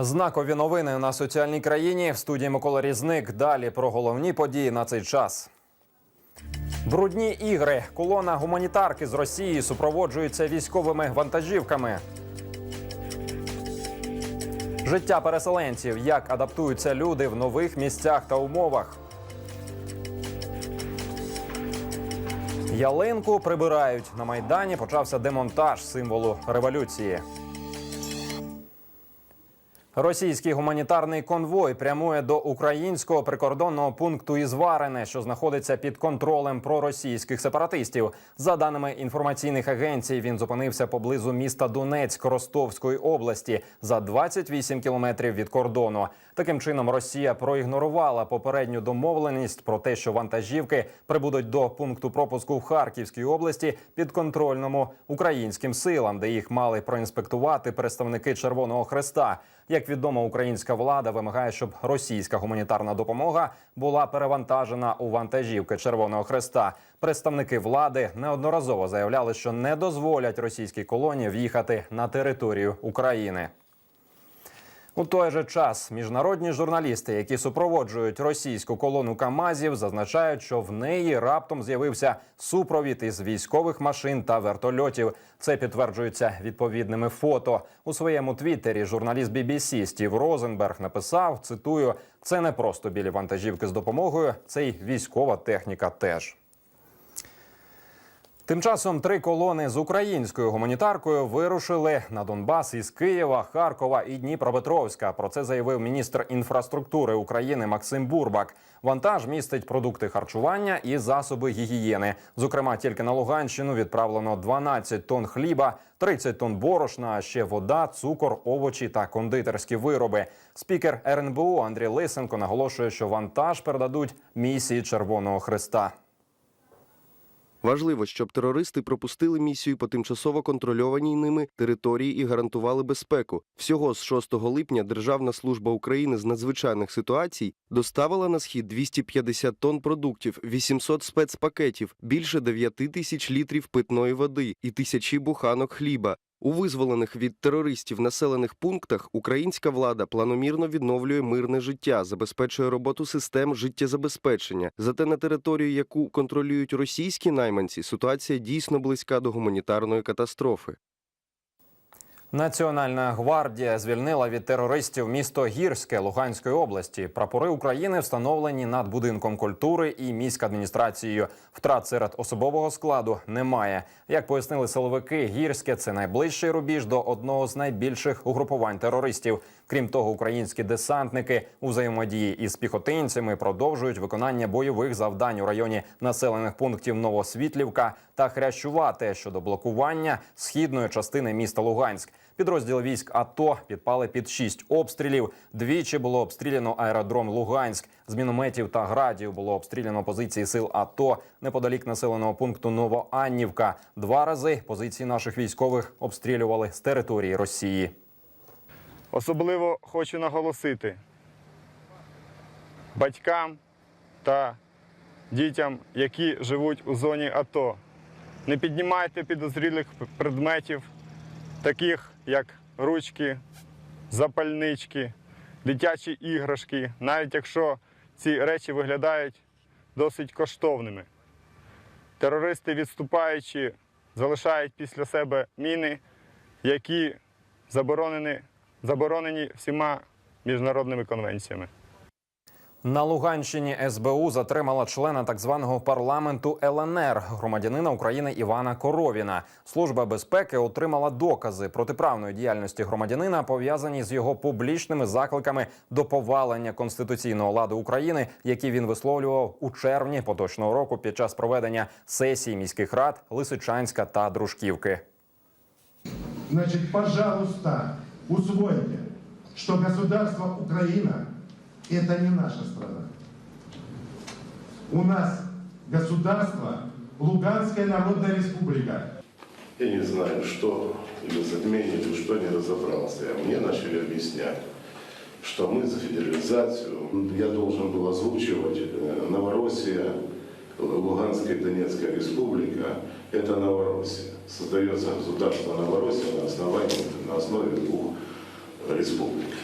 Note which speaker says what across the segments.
Speaker 1: Знакові новини на соціальній країні в студії Микола Різник. Далі про головні події на цей час. Брудні ігри. Колона гуманітарки з Росії супроводжується військовими вантажівками. Життя переселенців. Як адаптуються люди в нових місцях та умовах. Ялинку прибирають. На майдані почався демонтаж символу революції. Російський гуманітарний конвой прямує до українського прикордонного пункту Ізварине, що знаходиться під контролем проросійських сепаратистів. За даними інформаційних агенцій, він зупинився поблизу міста Донецьк Ростовської області за 28 кілометрів від кордону. Таким чином, Росія проігнорувала попередню домовленість про те, що вантажівки прибудуть до пункту пропуску в Харківській області підконтрольному українським силам, де їх мали проінспектувати представники Червоного Хреста. Як відомо, українська влада вимагає, щоб російська гуманітарна допомога була перевантажена у вантажівки Червоного Хреста. Представники влади неодноразово заявляли, що не дозволять російській колонії в'їхати на територію України. У той же час міжнародні журналісти, які супроводжують російську колону Камазів, зазначають, що в неї раптом з'явився супровід із військових машин та вертольотів. Це підтверджується відповідними фото. У своєму твіттері журналіст BBC Стів Розенберг написав: цитую: це не просто білі вантажівки з допомогою, це й військова техніка теж. Тим часом три колони з українською гуманітаркою вирушили на Донбас із Києва, Харкова і Дніпропетровська. Про це заявив міністр інфраструктури України Максим Бурбак. Вантаж містить продукти харчування і засоби гігієни. Зокрема, тільки на Луганщину відправлено 12 тонн хліба, 30 тонн борошна, а ще вода, цукор, овочі та кондитерські вироби. Спікер РНБО Андрій Лисенко наголошує, що вантаж передадуть місії Червоного Христа.
Speaker 2: Важливо, щоб терористи пропустили місію по тимчасово контрольованій ними території і гарантували безпеку. Всього з 6 липня Державна служба України з надзвичайних ситуацій доставила на схід 250 тонн продуктів, 800 спецпакетів, більше 9 тисяч літрів питної води і тисячі буханок хліба. У визволених від терористів населених пунктах українська влада планомірно відновлює мирне життя, забезпечує роботу систем життєзабезпечення. Зате на територію, яку контролюють російські найманці, ситуація дійсно близька до гуманітарної катастрофи.
Speaker 1: Національна гвардія звільнила від терористів місто Гірське Луганської області. Прапори України встановлені над будинком культури і міськадміністрацією. Втрат серед особового складу немає. Як пояснили силовики, гірське це найближчий рубіж до одного з найбільших угрупувань терористів. Крім того, українські десантники у взаємодії із піхотинцями продовжують виконання бойових завдань у районі населених пунктів Новосвітлівка та Хрящувате щодо блокування східної частини міста Луганськ. Підрозділ військ АТО підпали під шість обстрілів. Двічі було обстріляно аеродром Луганськ. З мінометів та градів було обстріляно позиції сил АТО неподалік населеного пункту Новоаннівка. Два рази позиції наших військових обстрілювали з території Росії.
Speaker 3: Особливо хочу наголосити батькам та дітям, які живуть у зоні АТО. Не піднімайте підозрілих предметів, таких як ручки, запальнички, дитячі іграшки, навіть якщо ці речі виглядають досить коштовними. Терористи, відступаючи, залишають після себе міни, які заборонені заборонені всіма міжнародними конвенціями.
Speaker 1: На Луганщині СБУ затримала члена так званого парламенту ЛНР, громадянина України Івана Коровіна. Служба безпеки отримала докази протиправної діяльності громадянина, пов'язані з його публічними закликами до повалення конституційного ладу України, які він висловлював у червні поточного року під час проведення сесії міських рад Лисичанська та Дружківки.
Speaker 4: Значит, пожалуйста, усвойте, что государство Украина – это не наша страна. У нас государство Луганская Народная Республика.
Speaker 5: Я не знаю, что или или что не разобрался. А мне начали объяснять, что мы за федерализацию. Я должен был озвучивать э, Новороссия, Луганская и Донецкая республика. Это Новороссия. Создается государство Новороссия на основании, на основе двух республики.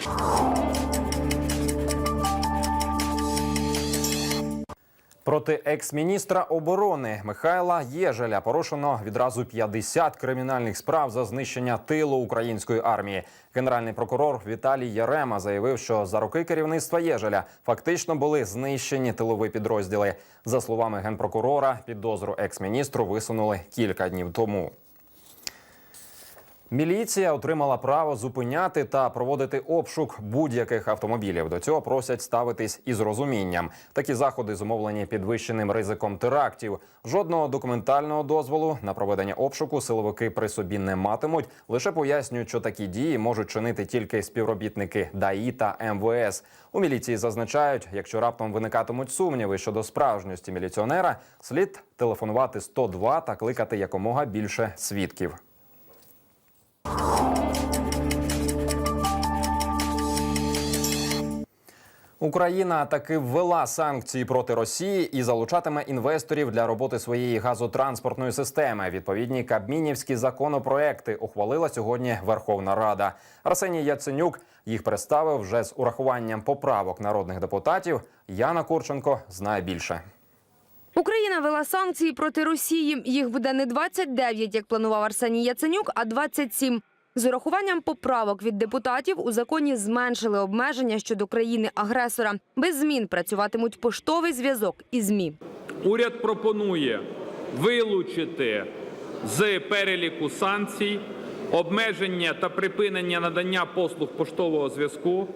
Speaker 1: Проти екс-міністра оборони Михайла Єжеля порушено відразу 50 кримінальних справ за знищення тилу української армії. Генеральний прокурор Віталій Ярема заявив, що за роки керівництва Єжеля фактично були знищені тилові підрозділи. За словами генпрокурора, підозру екс-міністру висунули кілька днів тому. Міліція отримала право зупиняти та проводити обшук будь-яких автомобілів. До цього просять ставитись із розумінням. Такі заходи зумовлені підвищеним ризиком терактів. Жодного документального дозволу на проведення обшуку силовики при собі не матимуть. Лише пояснюють, що такі дії можуть чинити тільки співробітники ДАІ та МВС. У міліції зазначають, якщо раптом виникатимуть сумніви щодо справжності міліціонера, слід телефонувати 102 та кликати якомога більше свідків. Україна таки ввела санкції проти Росії і залучатиме інвесторів для роботи своєї газотранспортної системи. Відповідні кабмінівські законопроекти ухвалила сьогодні Верховна Рада. Арсеній Яценюк їх представив вже з урахуванням поправок народних депутатів. Яна Курченко знає більше.
Speaker 6: Україна вела санкції проти Росії. Їх буде не 29, як планував Арсеній Яценюк, а 27. З урахуванням поправок від депутатів у законі зменшили обмеження щодо країни-агресора. Без змін працюватимуть поштовий зв'язок і ЗМІ.
Speaker 7: Уряд пропонує вилучити з переліку санкцій обмеження та припинення надання послуг поштового зв'язку,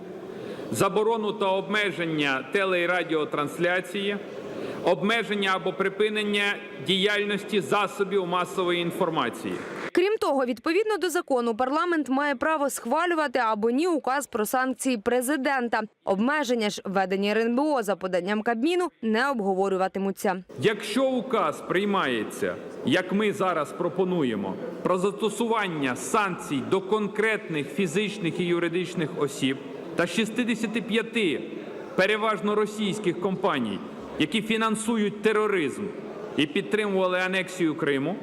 Speaker 7: заборону та обмеження теле- і радіотрансляції, обмеження або припинення діяльності засобів масової інформації.
Speaker 6: Крім того, відповідно до закону, парламент має право схвалювати або ні указ про санкції президента. Обмеження ж введені РНБО за поданням Кабміну не обговорюватимуться.
Speaker 7: Якщо указ приймається, як ми зараз пропонуємо, про застосування санкцій до конкретних фізичних і юридичних осіб та 65 переважно російських компаній, які фінансують тероризм і підтримували анексію Криму,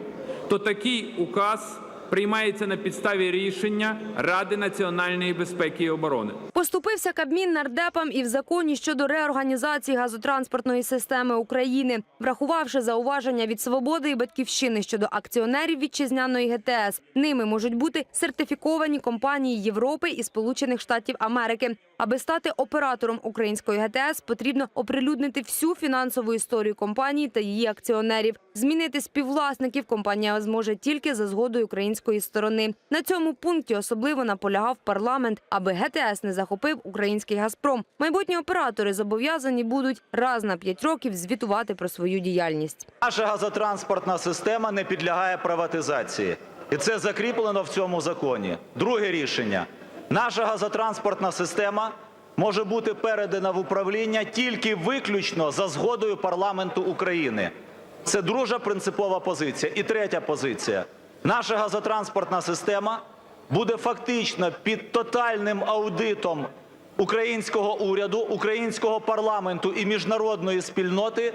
Speaker 7: то такий указ приймається на підставі рішення Ради національної безпеки і оборони.
Speaker 6: Поступився Кабмін нардепам і в законі щодо реорганізації газотранспортної системи України, врахувавши зауваження від свободи і батьківщини щодо акціонерів вітчизняної ГТС. Ними можуть бути сертифіковані компанії Європи і Сполучених Штатів Америки. Аби стати оператором української ГТС, потрібно оприлюднити всю фінансову історію компанії та її акціонерів. Змінити співвласників компанія зможе тільки за згодою української сторони. На цьому пункті особливо наполягав парламент, аби ГТС не захопив український Газпром. Майбутні оператори зобов'язані будуть раз на п'ять років звітувати про свою діяльність.
Speaker 8: Наша газотранспортна система не підлягає приватизації, і це закріплено в цьому законі. Друге рішення: наша газотранспортна система може бути передана в управління тільки виключно за згодою парламенту України. Це друга принципова позиція. І третя позиція: наша газотранспортна система буде фактично під тотальним аудитом українського уряду, українського парламенту і міжнародної спільноти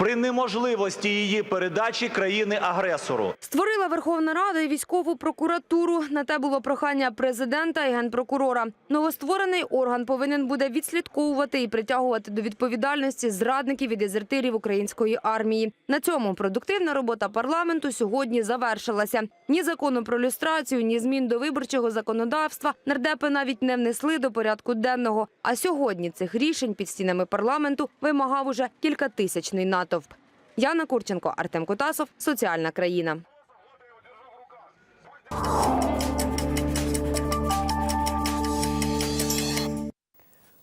Speaker 8: при неможливості її передачі країни-агресору.
Speaker 6: Створила Верховна Рада і військову прокуратуру. На те було прохання президента і генпрокурора. Новостворений орган повинен буде відслідковувати і притягувати до відповідальності зрадників і дезертирів української армії. На цьому продуктивна робота парламенту сьогодні завершилася. Ні закону про люстрацію, ні змін до виборчого законодавства нардепи навіть не внесли до порядку денного. А сьогодні цих рішень під стінами парламенту вимагав уже кількатисячний натовп. Яна Курченко, Артем Кутасов, Соціальна країна.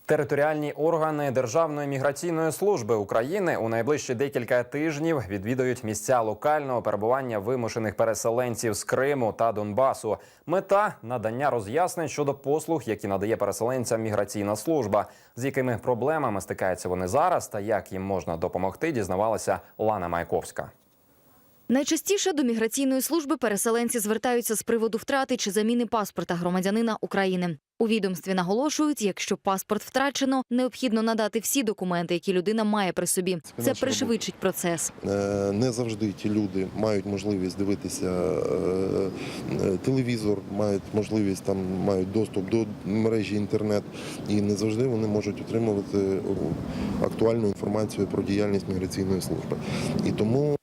Speaker 1: Територіальні органи Державної міграційної служби України у найближчі декілька тижнів відвідають місця локального перебування вимушених переселенців з Криму та Донбасу. Мета надання роз'яснень щодо послуг, які надає переселенцям міграційна служба, з якими проблемами стикаються вони зараз, та як їм можна допомогти, дізнавалася Лана Майковська.
Speaker 9: Найчастіше до міграційної служби переселенці звертаються з приводу втрати чи заміни паспорта громадянина України. У відомстві наголошують, якщо паспорт втрачено, необхідно надати всі документи, які людина має при собі. Це пришвидшить процес.
Speaker 10: Е, Не завжди ті люди мають можливість дивитися е, е, телевізор, мають можливість там мають доступ до мережі інтернет, і не завжди вони можуть отримувати актуальну інформацію про діяльність міграційної служби. І тому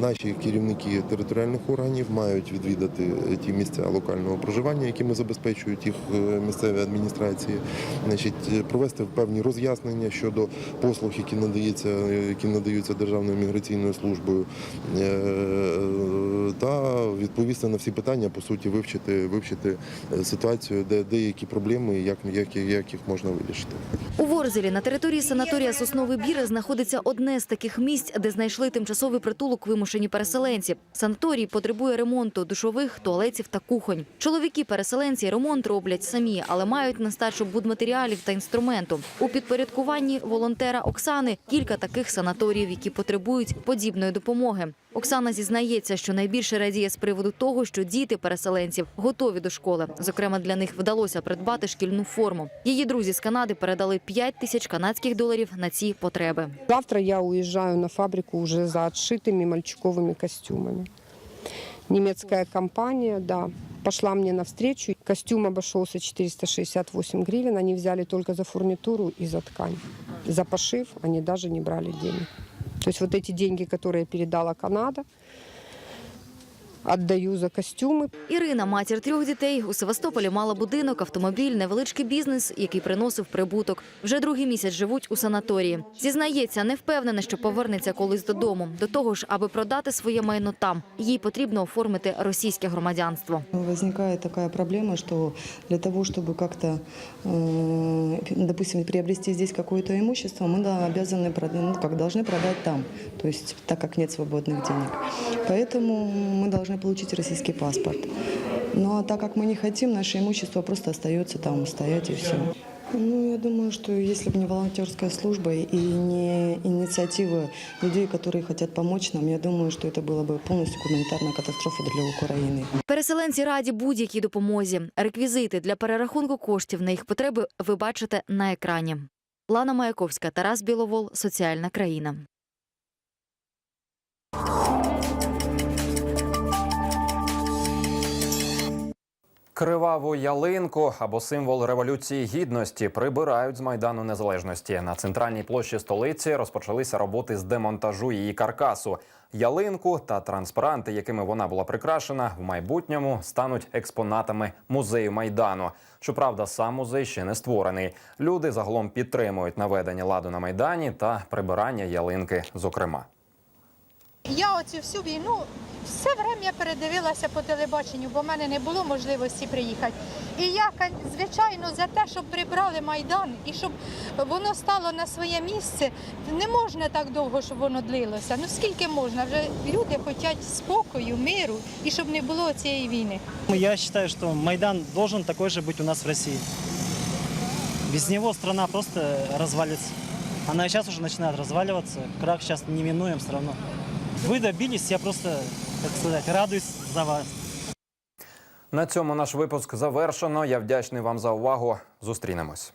Speaker 10: наші керівники територіальних органів мають відвідати е, ті місця локального проживання, якими забезпечують їх е, місцеві адміністрації, значить, е, провести певні роз'яснення щодо послуг, які надаються, які надаються Державною міграційною службою, та відповісти на всі питання, по суті, вивчити, вивчити ситуацію, де деякі проблеми, як, як, як їх можна вирішити.
Speaker 9: У Ворзелі на території санаторія Сосновий Бір знаходиться одне з таких місць, де знайшли тимчасовий притулок вимушені переселенці. Санаторій потребує ремонту душових, туалетів та кухонь. Чоловіки-переселенці ремонт роблять самі, але мають нестачу будматеріалів та інструменту. У підпорядкуванні волонтера Оксани кілька таких санаторіїв, які потребують подібної допомоги. Оксана зізнається, що найбільше радіє з приводу того, що діти переселенців готові до школи. Зокрема, для них вдалося придбати шкільну форму. Її друзі з Канади передали 5 тисяч канадських доларів на ці потреби.
Speaker 11: Завтра я уезжаю на фабрику уже за отшитыми мальчиковыми костюмами. Немецкая компания, да, пошла мне навстречу. Костюм обошелся 468 гривен. Они взяли только за фурнитуру и за ткань. За пошив они даже не брали денег. То есть вот эти деньги, которые передала Канада, отдаю за костюмы.
Speaker 9: Ірина, матір трьох дітей, у Севастополі мала будинок, автомобіль, невеличкий бізнес, який приносив прибуток. Вже другий місяць живуть у санаторії. Зізнається, не впевнена, що повернеться колись додому. До того ж, аби продати своє майно там, їй потрібно оформити російське громадянство.
Speaker 12: Возникает такая проблема, что для того, чтобы как-то, э, допустим, приобрести здесь какое-то имущество, мы да, обязаны, прода- ну, как должны продать там, то есть так как нет свободных денег. Поэтому мы должны получить российский паспорт. Ну а так как мы не хотим, наше имущество просто остается там стоять и все. Ну, я думаю, что если бы не волонтерская служба и не инициатива людей, которые хотят помочь нам, я думаю, что это была бы полностью гуманитарная катастрофа для Украины.
Speaker 9: Переселенці раді будь-якій допомозі. Реквізити для перерахунку коштів на їх потреби ви бачите на екрані. Лана Маяковська, Тарас Біловол, Соціальна країна.
Speaker 1: Криваву ялинку або символ революції гідності прибирають з майдану незалежності. На центральній площі столиці розпочалися роботи з демонтажу її каркасу. Ялинку та транспаранти, якими вона була прикрашена, в майбутньому стануть експонатами музею майдану. Щоправда, сам музей ще не створений. Люди загалом підтримують наведення ладу на майдані та прибирання ялинки. Зокрема.
Speaker 13: Я оцю всю війну все время передивилася по телебаченню, бо в мене не було можливості приїхати. І я, звичайно, за те, щоб прибрали Майдан і щоб воно стало на своє місце. Не можна так довго, щоб воно длилося. Ну скільки можна? Вже люди хочуть спокою, миру і щоб не було цієї війни.
Speaker 14: Я считаю, что Майдан должен такой же быть у нас в России. Без него страна просто развалится. Она и сейчас уже начинает разваливаться. Крах сейчас неминуем все равно. Вы добились, я просто, так сказать, радуюсь за вас.
Speaker 1: На цьому наш випуск завершено. Я вдячний вам за увагу. Зустрінемось.